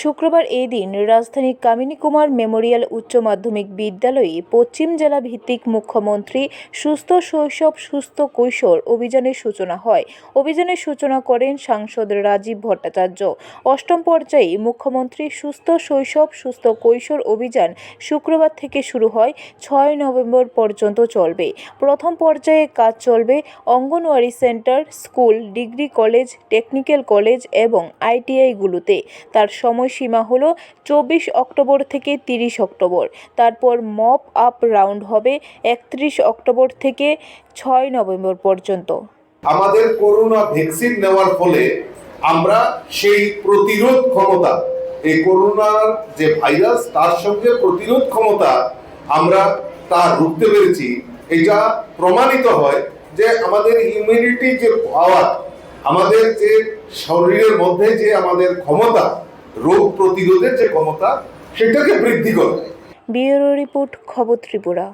শুক্রবার এই দিন রাজধানীর কামিনী কুমার মেমোরিয়াল উচ্চ মাধ্যমিক বিদ্যালয়ে পশ্চিম জেলা ভিত্তিক মুখ্যমন্ত্রী সুস্থ শৈশব, সুস্থ কৈশোর অভিযানের সূচনা হয়। অভিযানের সূচনা করেন সাংসদ রাজীব ভট্টাচার্য। অষ্টম পর্যায়ে মুখ্যমন্ত্রী সুস্থ শৈশব, সুস্থ কৈশোর অভিযান শুক্রবার থেকে শুরু হয়, ছয় নভেম্বর পর্যন্ত চলবে। প্রথম পর্যায়ে কাজ চলবে anganwadi centre, school, degree college, technical college এবং আইটিআইগুলোতে। তার সময়সীমা হলো চব্বিশ অক্টোবর থেকে তিরিশ অক্টোবর। তারপর মপ আপ রাউন্ড হবে একত্রিশ অক্টোবর থেকে ছয় নভেম্বর পর্যন্ত। আমাদের করোনা ভ্যাকসিন নেওয়ার ফলে আমরা সেই প্রতিরোধ ক্ষমতা, এই করোনার যে ভাইরাস, তার সঙ্গে প্রতিরোধ ক্ষমতা আমরা তা রুখতে পেরেছি। এটা প্রমাণিত হয় যে আমাদের ইমিউনিটি যে পাওয়ার আমাদের যে শরীরের মধ্যে যে আমাদের ক্ষমতা রোগ প্রতিরোধের যে ক্ষমতা সেটাকে বৃদ্ধি করে। ব্যুরো রিপোর্ট খবর ত্রিপুরা।